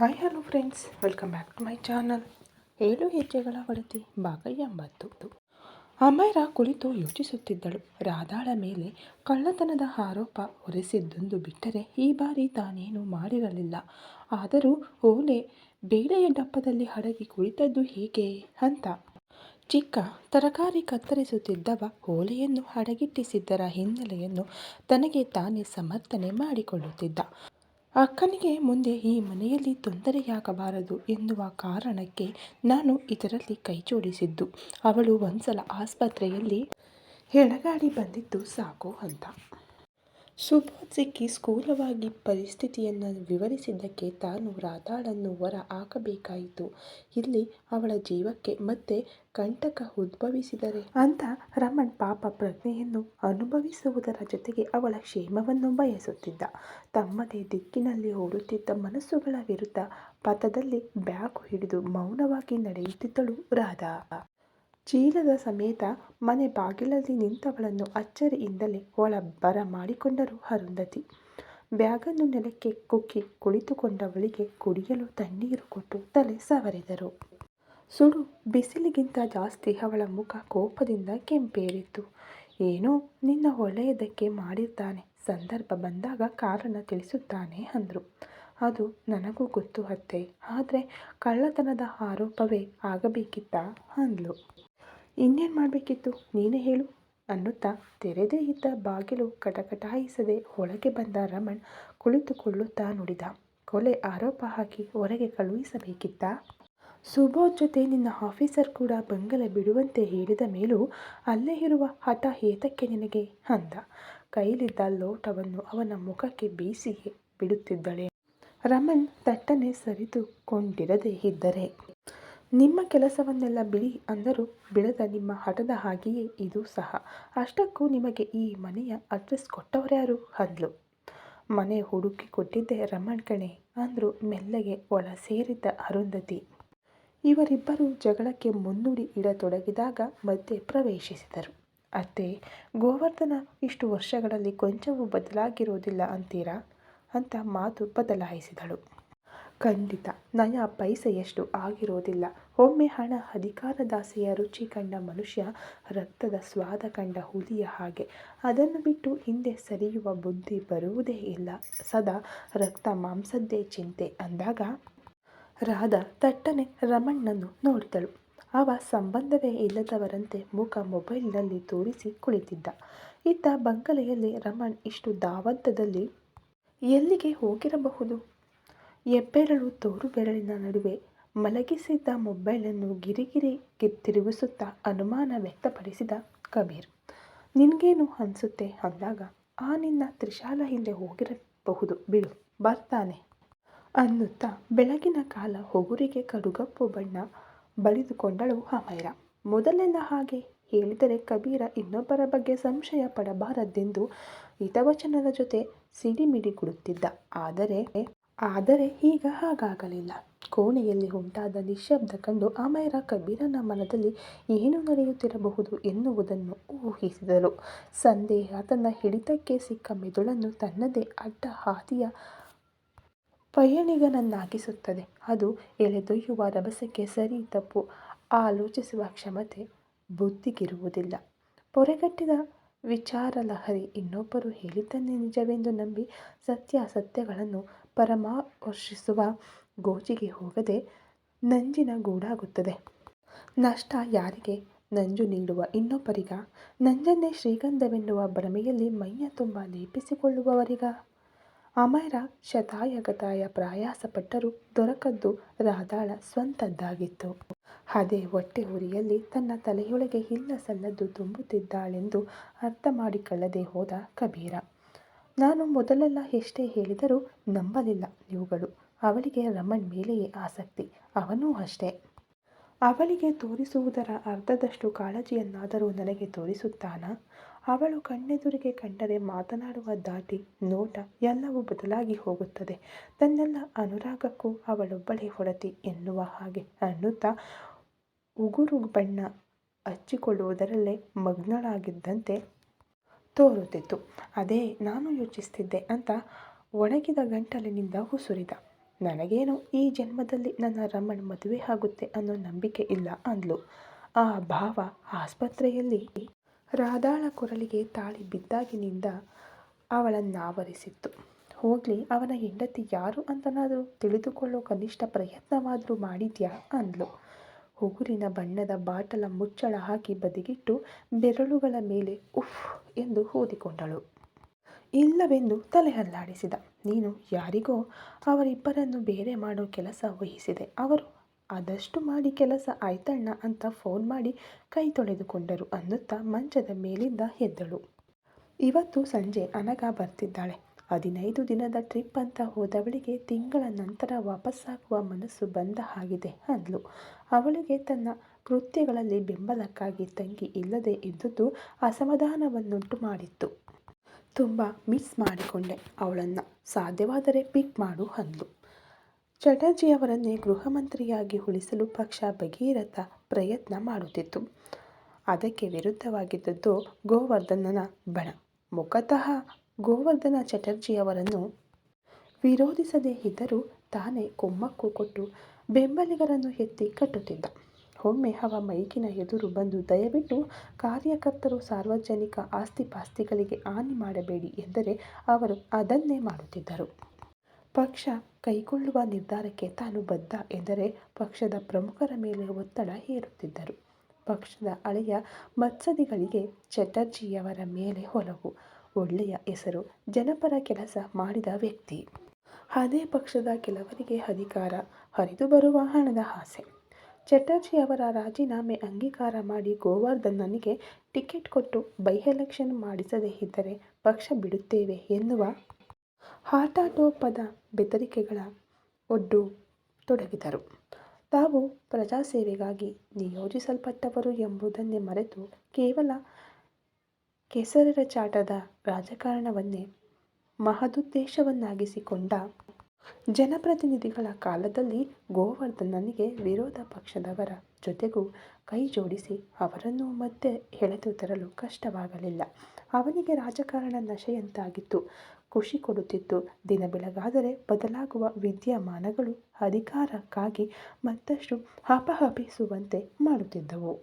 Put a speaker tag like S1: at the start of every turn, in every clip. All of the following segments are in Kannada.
S1: Hi, hello friends. Welcome back to my channel. ಏಳು ಹೆಜ್ಜೆಗಳ ಒಡತಿ ಭಾಗ ಎಂಬತ್ತು ಅಮೈರಾ ಕುಳಿತು ಯೋಚಿಸುತ್ತಿದ್ದಳು. ರಾಧಾಳ ಮೇಲೆ ಕಳ್ಳತನದ ಆರೋಪ ಹೊರಿಸಿದ್ದೊಂದು ಬಿಟ್ಟರೆ ಈ ಬಾರಿ ತಾನೇನು ಮಾಡಿರಲಿಲ್ಲ. ಆದರೂ ಓಲೆ ಬೇಳೆಯ ಡಪ್ಪದಲ್ಲಿ ಹಡಗಿ ಕುಳಿತದ್ದು ಹೇಗೆ ಅಂತ. ಚಿಕ್ಕ ತರಕಾರಿ ಕತ್ತರಿಸುತ್ತಿದ್ದವ ಓಲೆಯನ್ನು ಅಡಗಿಟ್ಟಿಸಿದ್ದರ ಹಿನ್ನೆಲೆಯನ್ನು ತನಗೆ ತಾನೇ ಸಮರ್ಥನೆ ಮಾಡಿಕೊಳ್ಳುತ್ತಿದ್ದ. ಅಕ್ಕನಿಗೆ ಮುಂದೆ ಈ ಮನೆಯಲ್ಲಿ ತೊಂದರೆಯಾಗಬಾರದು ಎನ್ನುವ ಕಾರಣಕ್ಕೆ ನಾನು ಇದರಲ್ಲಿ ಕೈಜೋಡಿಸಿದ್ದು ಅವಳು ಒಂದ್ಸಲ ಆಸ್ಪತ್ರೆಯಲ್ಲಿ ಹೆಣಗಾಡಿ ಬಂದಿದ್ದು ಸಾಕು ಅಂತ. ಸುಬೋಧ್ ಸಿಕ್ಕಿ ಸ್ಥೂಲವಾಗಿ ಪರಿಸ್ಥಿತಿಯನ್ನು ವಿವರಿಸಿದ್ದಕ್ಕೆ ತಾನು ರಾಧಾಳನ್ನು ಹೊರ ಹಾಕಬೇಕಾಯಿತು. ಇಲ್ಲಿ ಅವಳ ಜೀವಕ್ಕೆ ಮತ್ತೆ ಕಂಟಕ ಉದ್ಭವಿಸಿದರೆ ಅಂತ ರಮಣ್ ಪಾಪ ಪ್ರಜ್ಞೆಯನ್ನು ಅನುಭವಿಸುವುದರ ಜೊತೆಗೆ ಅವಳ ಕ್ಷೇಮವನ್ನು ಬಯಸುತ್ತಿದ್ದ. ತಮ್ಮದೇ ದಿಕ್ಕಿನಲ್ಲಿ ಓಡುತ್ತಿದ್ದ ಮನಸ್ಸುಗಳ ವಿರುದ್ಧ ಪಥದಲ್ಲಿ ಬ್ಯಾಗು ಹಿಡಿದು ಮೌನವಾಗಿ ನಡೆಯುತ್ತಿದ್ದಳು ರಾಧಾ. ಚೀಲದ ಸಮೇತ ಮನೆ ಬಾಗಿಲಲ್ಲಿ ನಿಂತವಳನ್ನು ಅಚ್ಚರಿಯಿಂದಲೇ ಒಳ ಬರ ಮಾಡಿಕೊಂಡರು ಅರುಂಧತಿ. ಬ್ಯಾಗನ್ನು ನೆಲಕ್ಕೆ ಕುಕ್ಕಿ ಕುಳಿತುಕೊಂಡವಳಿಗೆ ಕುಡಿಯಲು ತಣ್ಣೀರು ಕೊಟ್ಟು ತಲೆ ಸವರಿದರು. ಸುಡು ಬಿಸಿಲಿಗಿಂತ ಜಾಸ್ತಿ ಅವಳ ಮುಖ ಕೋಪದಿಂದ ಕೆಂಪೇರಿತ್ತು. ಏನೋ ನಿನ್ನ ಒಳ್ಳೆಯದಕ್ಕೆ ಮಾಡಿರ್ತಾನೆ, ಸಂದರ್ಭ ಬಂದಾಗ ಕಾರಣ ತಿಳಿಸುತ್ತಾನೆ ಅಂದರು. ಅದು ನನಗೂ ಗೊತ್ತು ಅತ್ತೆ, ಆದರೆ ಕಳ್ಳತನದ ಆರೋಪವೇ ಆಗಬೇಕಿತ್ತ ಅಂದ್ಲು. ಇನ್ನೇನು ಮಾಡಬೇಕಿತ್ತು? ನೀನೇ ಹೇಳು. ಅನ್ನುತ್ತಾ ತೆರೆದೇ ಇದ್ದ ಬಾಗಿಲು ಕಟಕಟಾಯಿಸದೆ ಒಳಗೆ ಬಂದ ರಮಣ್ ಕುಳಿತುಕೊಳ್ಳುತ್ತಾ ನುಡಿದ. ಕೊಲೆ ಆರೋಪ ಹಾಕಿ ಹೊರಗೆ ಕಳುಹಿಸಬೇಕಿತ್ತ? ಸುಬೋಧ್ ಜೊತೆ ನಿನ್ನ ಆಫೀಸರ್ ಕೂಡ ಬಂಗಲೆ ಬಿಡುವಂತೆ ಹೇಳಿದ ಮೇಲೂ ಅಲ್ಲೇ ಇರುವ ಹಠ ಏತಕ್ಕೆ ನಿನಗೆ? ಅಂದ. ಕೈಲಿದ್ದ ಲೋಟವನ್ನು ಅವನ ಮುಖಕ್ಕೆ ಬೀಸಿಗೆ ಬಿಡುತ್ತಿದ್ದಳೆ. ರಮಣ್ ತಟ್ಟನೆ ಸರಿದುಕೊಂಡಿರದೇ ಇದ್ದರೆ ನಿಮ್ಮ ಕೆಲಸವನ್ನೆಲ್ಲ ಬಿಡಿ ಅಂದರೂ ಬಿಡದ ನಿಮ್ಮ ಹಠದ ಹಾಗೆಯೇ ಇದು ಸಹ. ಅಷ್ಟಕ್ಕೂ ನಿಮಗೆ ಈ ಮನೆಯ ಅಡ್ರೆಸ್ ಕೊಟ್ಟವರ್ಯಾರು ಅಂದ್ಲು. ಮನೆ ಹುಡುಕಿ ಕೊಟ್ಟಿದ್ದೆ ರಮಣ್ ಕಣೆ ಅಂದರು ಮೆಲ್ಲಗೆ ಒಳ ಸೇರಿದ್ದ ಅರುಂಧತಿ. ಇವರಿಬ್ಬರು ಜಗಳಕ್ಕೆ ಮುನ್ನುಡಿ ಇಡತೊಡಗಿದಾಗ ಮಧ್ಯೆ ಪ್ರವೇಶಿಸಿದರು. ಅತ್ತೆ, ಗೋವರ್ಧನ, ಇಷ್ಟು ವರ್ಷಗಳಲ್ಲಿ ಕೊಂಚವೂ ಬದಲಾಗಿರೋದಿಲ್ಲ ಅಂತೀರಾ? ಅಂತ ಮಾತು ಬದಲಾಯಿಸಿದಳು. ಖಂಡಿತ. ನಯ ಪೈಸೆಯಷ್ಟು ಆಗಿರೋದಿಲ್ಲ. ಒಮ್ಮೆ ಹಣ ಅಧಿಕಾರದಾಸೆಯ ರುಚಿ ಕಂಡ ಮನುಷ್ಯ ರಕ್ತದ ಸ್ವಾದ ಕಂಡ ಹುಲಿಯ ಹಾಗೆ. ಅದನ್ನು ಬಿಟ್ಟು ಹಿಂದೆ ಸರಿಯುವ ಬುದ್ಧಿ ಬರುವುದೇ ಇಲ್ಲ. ಸದಾ ರಕ್ತ ಮಾಂಸದ್ದೇ ಚಿಂತೆ. ಅಂದಾಗ ರಾಧ ತಟ್ಟನೆ ರಮಣ್ಣನ್ನು ನೋಡಿದಳು. ಅವ ಸಂಬಂಧವೇ ಇಲ್ಲದವರಂತೆ ಮುಖ ಮೊಬೈಲ್ನಲ್ಲಿ ತೋರಿಸಿ ಕುಳಿತಿದ್ದ. ಇತ್ತ ಬಂಗಲೆಯಲ್ಲಿ ರಮಣ್ ಇಷ್ಟು ದಾವಂತದಲ್ಲಿ ಎಲ್ಲಿಗೆ ಹೋಗಿರಬಹುದು? ಹೆಬ್ಬೆರಳು ತೋರು ಬೆರಳಿನ ನಡುವೆ ಮಲಗಿಸಿದ್ದ ಮೊಬೈಲನ್ನು ಗಿರಿಗಿರಿ ತಿರುಗಿಸುತ್ತಾ ಅನುಮಾನ ವ್ಯಕ್ತಪಡಿಸಿದ ಕಬೀರ್. ನಿನಗೇನು ಅನಿಸುತ್ತೆ? ಅಂದಾಗ, ಆ ನಿನ್ನ ತ್ರಿಶಾಲ ಹಿಂದೆ ಹೋಗಿರಬಹುದು, ಬಿಡು ಬರ್ತಾನೆ ಅನ್ನುತ್ತಾ ಬೆಳಗಿನ ಕಾಲ ಹೊಗುರಿಗೆ ಕಡುಗಪ್ಪು ಬಣ್ಣ ಬಳಿದುಕೊಂಡಳು ಅಮೈರ ಮೊದಲೆಲ್ಲ ಹಾಗೆ ಹೇಳಿದರೆ ಕಬೀರ ಇನ್ನೊಬ್ಬರ ಬಗ್ಗೆ ಸಂಶಯ ಪಡಬಾರದೆಂದು ಹಿತವಚನದ ಜೊತೆ ಸಿಡಿಮಿಡಿಗುಡುತ್ತಿದ್ದ. ಆದರೆ ಆದರೆ ಈಗ ಹಾಗಾಗಲಿಲ್ಲ. ಕೋಣೆಯಲ್ಲಿ ಉಂಟಾದ ನಿಶ್ಶಬ್ದ ಕಂಡು ಅಮೈರ ಕಬೀರನ ಮನದಲ್ಲಿ ಏನು ನಡೆಯುತ್ತಿರಬಹುದು ಎನ್ನುವುದನ್ನು ಊಹಿಸಿದಳು. ಸಂದೇಹ ತನ್ನ ಹಿಡಿತಕ್ಕೆ ಸಿಕ್ಕ ಮೆದುಳನ್ನು ತನ್ನದೇ ಅಡ್ಡ ಹಾದಿಯ ಪಯಣಿಗನನ್ನಾಗಿಸುತ್ತದೆ. ಅದು ಎಳೆದೊಯ್ಯುವ ರಭಸಕ್ಕೆ ಸರಿ ತಪ್ಪು. ಆಲೋಚಿಸುವ ಕ್ಷಮತೆ ಬುದ್ಧಿಗಿರುವುದಿಲ್ಲ. ಪೊರೆಗಟ್ಟಿದ ವಿಚಾರಲಹರಿ ಇನ್ನೊಬ್ಬರು ಹೇಳಿದ್ದನ್ನೇ ನಿಜವೆಂದು ನಂಬಿ ಸತ್ಯಾಸತ್ಯಗಳನ್ನು ಪರಾಮರ್ಶಿಸುವ ಗೋಜಿಗೆ ಹೋಗದೆ ನಂಜಿನ ಗೂಡಾಗುತ್ತದೆ. ನಷ್ಟ ಯಾರಿಗೆ? ನಂಜು ನೀಡುವ ಇನ್ನೊಬ್ಬರಿಗ? ನಂಜನ್ನೇ ಶ್ರೀಗಂಧವೆನ್ನುವ ಭ್ರಮೆಯಲ್ಲಿ ಮೈಯ ತುಂಬ ಲೇಪಿಸಿಕೊಳ್ಳುವವರಿಗ? ಅಮರ ಶತಾಯಗತಾಯ ಪ್ರಯಾಸಪಟ್ಟರೂ ದೊರಕದ್ದು ರಾಧಾಳ ಸ್ವಂತದ್ದಾಗಿತ್ತು. ಅದೇ ಹೊಟ್ಟೆ ಉರಿಯಲ್ಲಿ ತನ್ನ ತಲೆಯೊಳಗೆ ಇಲ್ಲ ಸಲ್ಲದ್ದು ತುಂಬುತ್ತಿದ್ದಾಳೆಂದು ಅರ್ಥ ಮಾಡಿಕೊಳ್ಳದೆ ಹೋದ ಕಬೀರ. ನಾನು ಮೊದಲೆಲ್ಲ ಎಷ್ಟೇ ಹೇಳಿದರೂ ನಂಬಲಿಲ್ಲ ಇವುಗಳು. ಅವಳಿಗೆ ರಮಣ್ ಮೇಲೆಯೇ ಆಸಕ್ತಿ, ಅವನೂ ಅಷ್ಟೇ. ಅವಳಿಗೆ ತೋರಿಸುವುದರ ಅರ್ಧದಷ್ಟು ಕಾಳಜಿಯನ್ನಾದರೂ ನನಗೆ ತೋರಿಸುತ್ತಾನಾ? ಅವಳು ಕಣ್ಣೆದುರಿಗೆ ಕಂಡರೆ ಮಾತನಾಡುವ ದಾಟಿ, ನೋಟ ಎಲ್ಲವೂ ಬದಲಾಗಿ ಹೋಗುತ್ತದೆ. ತನ್ನೆಲ್ಲ ಅನುರಾಗಕ್ಕೂ ಅವಳೊಬ್ಬಳೇ ಹೊಡತಿ ಎನ್ನುವ ಹಾಗೆ ಅನ್ನುತ್ತಾ ಉಗುರು ಬಣ್ಣ ಹಚ್ಚಿಕೊಳ್ಳುವುದರಲ್ಲೇ ಮಗ್ನಳಾಗಿದ್ದಂತೆ ತೋರುತ್ತಿತ್ತು. ಅದೇ, ನಾನು ಯೋಚಿಸ್ತಿದ್ದೆ ಅಂತ ಒಣಗಿದ ಗಂಟಲಿನಿಂದ ಉಸುರಿದ. ನನಗೇನು ಈ ಜನ್ಮದಲ್ಲಿ ನನ್ನ ರಮಣ್ ಮದುವೆ ಆಗುತ್ತೆ ಅನ್ನೋ ನಂಬಿಕೆ ಇಲ್ಲ ಅಂದ್ಲು. ಆ ಭಾವ ಆಸ್ಪತ್ರೆಯಲ್ಲಿ ರಾಧಾಳ ಕೊರಳಿಗೆ ತಾಳಿ ಬಿದ್ದಾಗಿನಿಂದ ಅವಳನ್ನಾವರಿಸಿತ್ತು ಹೋಗಲಿ, ಅವನ ಹೆಂಡತಿ ಯಾರು ಅಂತನಾದರೂ ತಿಳಿದುಕೊಳ್ಳೋ ಕನಿಷ್ಠ ಪ್ರಯತ್ನವಾದರೂ ಮಾಡಿದ್ಯಾ? ಅಂದ್ಲು. ಉಗುರಿನ ಬಣ್ಣದ ಬಾಟಲ ಮುಚ್ಚಳ ಹಾಕಿ ಬದಿಗಿಟ್ಟು ಬೆರಳುಗಳ ಮೇಲೆ ಉಫ್ ಎಂದು ಓದಿಕೊಂಡಳು ಇಲ್ಲವೆಂದು ತಲೆ ಅಲ್ಲಾಡಿಸಿದ ನೀನು ಯಾರಿಗೋ ಅವರಿಬ್ಬರನ್ನು ಬೇರೆ ಮಾಡೋ ಕೆಲಸ ವಹಿಸಿದೆ. ಅವರು ಆದಷ್ಟು ಮಾಡಿ ಕೆಲಸ ಆಯ್ತಣ್ಣ ಅಂತ ಫೋನ್ ಮಾಡಿ ಕೈ ತೊಳೆದುಕೊಂಡರು ಅನ್ನುತ್ತಾ ಮಂಚದ ಮೇಲಿಂದ ಎದ್ದಳು. ಇವತ್ತು ಸಂಜೆ ಅನಗ ಬರ್ತಿದ್ದಾಳೆ. ಹದಿನೈದು ದಿನದ ಟ್ರಿಪ್ ಅಂತ ಹೋದವಳಿಗೆ ತಿಂಗಳ ನಂತರ ವಾಪಸ್ಸಾಗುವ ಮನಸ್ಸು ಬಂದ ಹಾಗಿದೆ ಅಂದ್ಲು. ಅವಳಿಗೆ ತನ್ನ ಕೃತ್ಯಗಳಲ್ಲಿ ಬೆಂಬಲಕ್ಕಾಗಿ ತಂಗಿ ಇಲ್ಲದೆ ಇದ್ದುದು ಅಸಮಾಧಾನವನ್ನುಂಟು ಮಾಡಿತ್ತು. ತುಂಬ ಮಿಸ್ ಮಾಡಿಕೊಂಡೆ ಅವಳನ್ನು. ಸಾಧ್ಯವಾದರೆ ಪಿಕ್ ಮಾಡು ಅಂದ್ಲು. ಚಟರ್ಜಿಯವರನ್ನೇ ಗೃಹ ಮಂತ್ರಿಯಾಗಿ ಉಳಿಸಲು ಪಕ್ಷ ಭಗೀರಥ ಪ್ರಯತ್ನ ಮಾಡುತ್ತಿತ್ತು. ಅದಕ್ಕೆ ವಿರುದ್ಧವಾಗಿದ್ದದ್ದು ಗೋವರ್ಧನನ ಬಣ. ಮುಖತಃ ಗೋವರ್ಧನ ಚಟರ್ಜಿಯವರನ್ನು ವಿರೋಧಿಸದೇ ಇದ್ದರೂ ತಾನೇ ಕುಮ್ಮಕ್ಕು ಕೊಟ್ಟು ಬೆಂಬಲಿಗರನ್ನು ಎತ್ತಿ ಕಟ್ಟುತ್ತಿದ್ದ. ಒಮ್ಮೆ ಅವ ಮೈಕಿನ ಎದುರು ಬಂದು ದಯವಿಟ್ಟು ಕಾರ್ಯಕರ್ತರು ಸಾರ್ವಜನಿಕ ಆಸ್ತಿಪಾಸ್ತಿಗಳಿಗೆ ಹಾನಿ ಮಾಡಬೇಡಿ ಎಂದರೆ ಅವರು ಅದನ್ನೇ ಮಾಡುತ್ತಿದ್ದರು. ಪಕ್ಷ ಕೈಗೊಳ್ಳುವ ನಿರ್ಧಾರಕ್ಕೆ ತಾನು ಬದ್ಧ ಎಂದರೆ ಪಕ್ಷದ ಪ್ರಮುಖರ ಮೇಲೆ ಒತ್ತಡ ಹೇರುತ್ತಿದ್ದರು. ಪಕ್ಷದ ಹಳೆಯ ಮತ್ಸದಿಗಳಿಗೆ ಚಟರ್ಜಿಯವರ ಮೇಲೆ ಒಲವು, ಒಳ್ಳೆಯ ಹೆಸರು, ಜನಪರ ಕೆಲಸ ಮಾಡಿದ ವ್ಯಕ್ತಿ. ಅದೇ ಪಕ್ಷದ ಕೆಲವರಿಗೆ ಅಧಿಕಾರ ಹರಿದು ಬರುವ ಹಣದ ಆಸೆ. ಚಟರ್ಜಿ ಅವರ ರಾಜೀನಾಮೆ ಅಂಗೀಕಾರ ಮಾಡಿ ಗೋವರ್ಧನನಿಗೆ ಟಿಕೆಟ್ ಕೊಟ್ಟು ಬೈ ಎಲೆಕ್ಷನ್ ಮಾಡಿಸದೇ ಇದ್ದರೆ ಪಕ್ಷ ಬಿಡುತ್ತೇವೆ ಎನ್ನುವ ಆಟಾಟೋಪದ ಬೆದರಿಕೆಗಳ ಒಡ್ಡು ತೊಡಗಿದರು. ತಾವು ಪ್ರಜಾಸೇವೆಗಾಗಿ ನಿಯೋಜಿಸಲ್ಪಟ್ಟವರು ಎಂಬುದನ್ನೇ ಮರೆತು ಕೇವಲ ಕೆಸರೆರಚಾಟದ ರಾಜಕಾರಣವನ್ನೇ ಮಹದುದ್ದೇಶವನ್ನಾಗಿಸಿಕೊಂಡ ಜನಪ್ರತಿನಿಧಿಗಳ ಕಾಲದಲ್ಲಿ ಗೋವರ್ಧನನಿಗೆ ವಿರೋಧ ಪಕ್ಷದವರ ಜೊತೆಗೂ ಕೈ ಜೋಡಿಸಿ ಅವರನ್ನು ಮತ್ತೆ ಎಳೆದು ತರಲು ಕಷ್ಟವಾಗಲಿಲ್ಲ. ಅವನಿಗೆ ರಾಜಕಾರಣ ನಶೆಯಂತಾಗಿತ್ತು. ಖುಷಿ ಕೊಡುತ್ತಿತ್ತು. ದಿನ ಬೆಳಗಾದರೆ ಬದಲಾಗುವ ವಿದ್ಯಮಾನಗಳು ಅಧಿಕಾರಕ್ಕಾಗಿ ಮತ್ತಷ್ಟು ಹಪಹಪಿಸುವಂತೆ ಮಾಡುತ್ತಿದ್ದವು.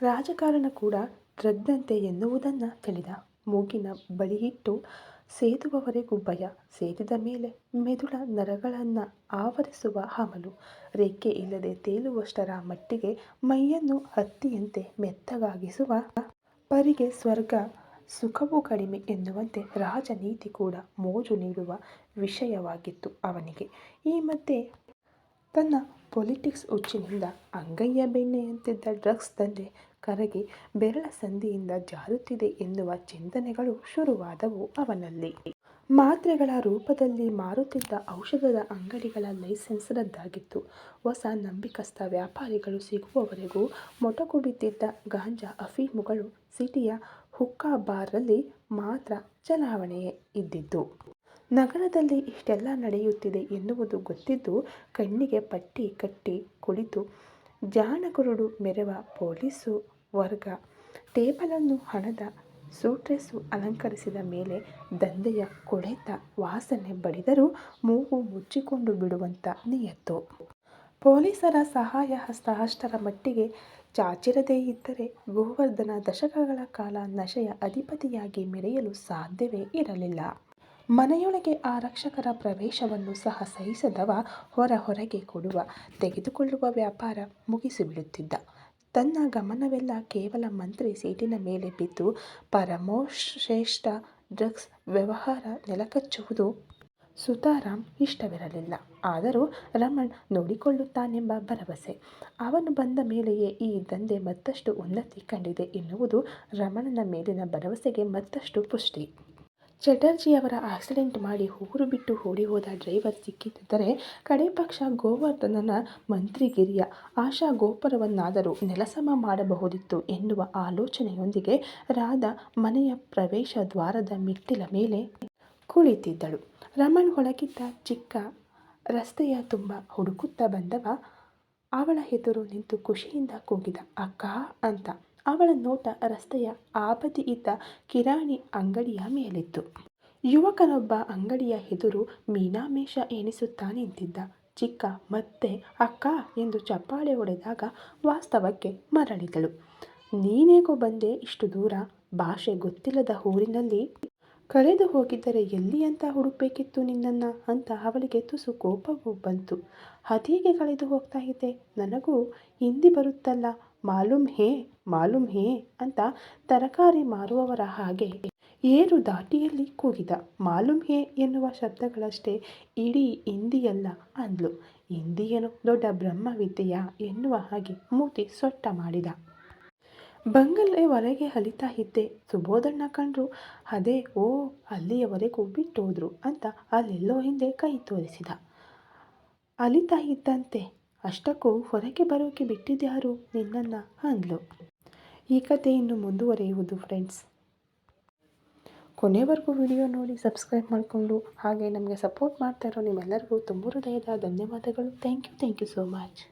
S1: ರಾಜಕಾರಣ ಕೂಡ ಡ್ರಗ್ನಂತೆ ಎನ್ನುವುದನ್ನು ತಿಳಿದ ಮೂಗಿನ ಬಳಿಯಿಟ್ಟು ಸೇದುವವರೆಗೂ ಭಯ ಸೇದಿದ ಮೇಲೆ ಮೆದುಳ ನರಗಳನ್ನು ಆವರಿಸುವ ಹಮಲು. ರೆಕ್ಕೆ ಇಲ್ಲದೆ ತೇಲುವಷ್ಟರ ಮಟ್ಟಿಗೆ ಮೈಯನ್ನು ಹತ್ತಿಯಂತೆ ಮೆತ್ತಗಾಗಿಸುವ ಪರಿಗೆ ಸ್ವರ್ಗ ಸುಖವೂ ಕಡಿಮೆ ಎನ್ನುವಂತೆ ರಾಜನೀತಿ ಕೂಡ ಮೋಜು ನೀಡುವ ವಿಷಯವಾಗಿತ್ತು ಅವನಿಗೆ. ಈ ಮಧ್ಯೆ ತನ್ನ ಪೊಲಿಟಿಕ್ಸ್ ಹುಚ್ಚಿನಿಂದ ಅಂಗೈಯ ಬೆಣ್ಣೆಯಂತಿದ್ದ ಡ್ರಗ್ಸ್ ದಂಧೆ ಕರಗಿ ಬೆರಳ ಸಂಧಿಯಿಂದ ಜಾರುತ್ತಿದೆ ಎನ್ನುವ ಚಿಂತನೆಗಳು ಶುರುವಾದವು ಅವನಲ್ಲಿ. ಮಾತ್ರೆಗಳ ರೂಪದಲ್ಲಿ ಮಾರುತ್ತಿದ್ದ ಔಷಧದ ಅಂಗಡಿಗಳ ಲೈಸೆನ್ಸ್ ರದ್ದಾಗಿತ್ತು. ಹೊಸ ನಂಬಿಕಸ್ಥ ವ್ಯಾಪಾರಿಗಳು ಸಿಗುವವರೆಗೂ ಮೊಟಕು ಬಿದ್ದಿದ್ದ ಗಾಂಜಾ ಅಫೀಮುಗಳು ಸಿಟಿಯ ಹುಕ್ಕಾ ಬಾರಲ್ಲಿ ಮಾತ್ರ ಚಲಾವಣೆಯೇ ಇದ್ದಿದ್ದು. ನಗರದಲ್ಲಿ ಇಷ್ಟೆಲ್ಲ ನಡೆಯುತ್ತಿದೆ ಎನ್ನುವುದು ಗೊತ್ತಿದ್ದು ಕಣ್ಣಿಗೆ ಪಟ್ಟಿ ಕಟ್ಟಿ ಕುಳಿತು ಜಾಣಗುರುಡು ಮೆರೆವ ಪೊಲೀಸು ವರ್ಗ. ಟೇಬಲನ್ನು ಹಣದ ಸೂಟ್ರೆಸ್ಸು ಅಲಂಕರಿಸಿದ ಮೇಲೆ ದಂಧೆಯ ಕೊಳೆತ ವಾಸನೆ ಬಡಿದರೂ ಮೂಗು ಮುಚ್ಚಿಕೊಂಡು ಬಿಡುವಂಥ ನಿಯತ್ತು. ಪೊಲೀಸರ ಸಹಾಯ ಹಸ್ತ ಅಷ್ಟರ ಮಟ್ಟಿಗೆ ಚಾಚಿರದೇ ಇದ್ದರೆ ಗೋವರ್ಧನ ದಶಕಗಳ ಕಾಲ ನಶೆಯ ಅಧಿಪತಿಯಾಗಿ ಮೆರೆಯಲು ಸಾಧ್ಯವೇ ಇರಲಿಲ್ಲ. ಮನೆಯೊಳಗೆ ಆ ರಕ್ಷಕರ ಪ್ರವೇಶವನ್ನು ಸಹ ಸಹಿಸದವ ಹೊರ ಹೊರಗೆ ಕೊಡುವ, ತೆಗೆದುಕೊಳ್ಳುವ ವ್ಯಾಪಾರ ಮುಗಿಸಿಬಿಡುತ್ತಿದ್ದ. ತನ್ನ ಗಮನವೆಲ್ಲ ಕೇವಲ ಮಂತ್ರಿ ಸೀಟಿನ ಮೇಲೆ ಬಿದ್ದು ಪರಮೋಶ್ರೇಷ್ಠ ಡ್ರಗ್ಸ್ ವ್ಯವಹಾರ ನೆಲಕಚ್ಚುವುದು ಸುತಾರಾಮ್ ಇಷ್ಟವಿರಲಿಲ್ಲ. ಆದರೂ ರಮಣ್ ನೋಡಿಕೊಳ್ಳುತ್ತಾನೆಂಬ ಭರವಸೆ. ಅವನು ಬಂದ ಮೇಲೆಯೇ ಈ ದಂಧೆ ಮತ್ತಷ್ಟು ಉನ್ನತಿ ಕಂಡಿದೆ ಎನ್ನುವುದು ರಮಣನ ಮೇಲಿನ ಭರವಸೆಗೆ ಮತ್ತಷ್ಟು ಪುಷ್ಟಿ. ಚಟರ್ಜಿಯವರ ಆಕ್ಸಿಡೆಂಟ್ ಮಾಡಿ ಊರು ಬಿಟ್ಟು ಓಡಿ ಹೋದ ಡ್ರೈವರ್ ಸಿಕ್ಕಿದ್ದರೆ ಕಡೆ ಪಕ್ಷ ಗೋವರ್ಧನನ ಮಂತ್ರಿಗಿರಿಯ ಆಶಾ ಗೋಪುರವನ್ನಾದರೂ ನೆಲಸಮ ಮಾಡಬಹುದಿತ್ತು ಎನ್ನುವ ಆಲೋಚನೆಯೊಂದಿಗೆ ರಾಧಾ ಮನೆಯ ಪ್ರವೇಶ ದ್ವಾರದ ಮೆಟ್ಟಿಲ ಮೇಲೆ ಕುಳಿತಿದ್ದಳು. ರಮಣ್ ಒಳಗಿದ್ದ ಚಿಕ್ಕ ರಸ್ತೆಯ ತುಂಬ ಹುಡುಕುತ್ತಾ ಬಂದವ. ಅವಳ ಎದುರು ನಿಂತು ಖುಷಿಯಿಂದ ಕೂಗಿದ, ಅಕ್ಕ ಅಂತ ಅವಳ ನೋಟ ರಸ್ತೆಯ ಆ ಇದ್ದ ಕಿರಾಣಿ ಅಂಗಡಿಯ ಮೇಲಿತ್ತು. ಯುವಕನೊಬ್ಬ ಅಂಗಡಿಯ ಎದುರು ಮೀನಾಮೇಷ ಎಣಿಸುತ್ತಾ ನಿಂತಿದ್ದ. ಚಿಕ್ಕ, ಮತ್ತೆ ಅಕ್ಕ ಎಂದು ಚಪ್ಪಾಳೆ ಹೊಡೆದಾಗ ವಾಸ್ತವಕ್ಕೆ ಮರಳಿದಳು. ನೀನೇಗೋ ಬಂದೆ ಇಷ್ಟು ದೂರ? ಭಾಷೆ ಗೊತ್ತಿಲ್ಲದ ಊರಿನಲ್ಲಿ? ಕಳೆದು ಹೋಗಿದ್ದರೆ ಎಲ್ಲಿ ಅಂತ ಹುಡುಕ್ಬೇಕಿತ್ತು ನಿನ್ನನ್ನು ಅಂತ ಅವಳಿಗೆ ತುಸು ಕೋಪವೂ ಬಂತು. ಅದೇಗೆ ಕಳೆದು ಹೋಗ್ತಾ ಇದ್ದೆ? ನನಗೂ ಹಿಂದಿ ಬರುತ್ತಲ್ಲ, ಮಾಲೂಮ್ ಹೇ? ಮಾಲೂಮ್ ಹೇ ಅಂತ ತರಕಾರಿ ಮಾರುವವರ ಹಾಗೆ ಏರು ದಾಟಿಯಲ್ಲಿ ಕೂಗಿದ. ಮಾಲೂಮ್ ಹೇ ಎನ್ನುವ ಶಬ್ದಗಳಷ್ಟೇ ಇಡೀ ಹಿಂದಿಯಲ್ಲ ಅಂದ್ಲು. ಹಿಂದಿಯೇನು ದೊಡ್ಡ ಬ್ರಹ್ಮವಿದ್ಯೆಯ ಎನ್ನುವ ಹಾಗೆ ಮೂತಿ ಸೊಟ್ಟ ಮಾಡಿದ. ಬಂಗಲೆ ಹೊರಗೆ ಹಲಿತಾ ಇದ್ದೆ. ಸುಬೋಧಣ್ಣ ಕಂಡ್ರು, ಅದೇ, ಓ, ಅಲ್ಲಿಯವರೆಗೂ ಬಿಟ್ಟೋದ್ರು ಅಂತ ಅಲ್ಲೆಲ್ಲೋ ಹಿಂದೆ ಕೈ ತೋರಿಸಿದ. ಅಲಿತಾ ಇದ್ದಂತೆ, ಅಷ್ಟಕ್ಕೂ ಹೊರಗೆ ಬರೋಕೆ ಬಿಟ್ಟಿದ್ಯಾರು ನಿನ್ನನ್ನು? ಅಂದ್ಲು. ಈ ಕಥೆ ಇನ್ನು ಮುಂದುವರಿಯುವುದು ಫ್ರೆಂಡ್ಸ್ ಕೊನೆವರೆಗೂ ವಿಡಿಯೋ ನೋಡಿ ಸಬ್ಸ್ಕ್ರೈಬ್ ಮಾಡಿಕೊಂಡು, ಹಾಗೆ ನಮಗೆ ಸಪೋರ್ಟ್ ಮಾಡ್ತಾ ಇರೋ ನಿಮ್ಮೆಲ್ಲರಿಗೂ ತುಂಬ ಹೃದಯದ ಧನ್ಯವಾದಗಳು. Thank you thank you so much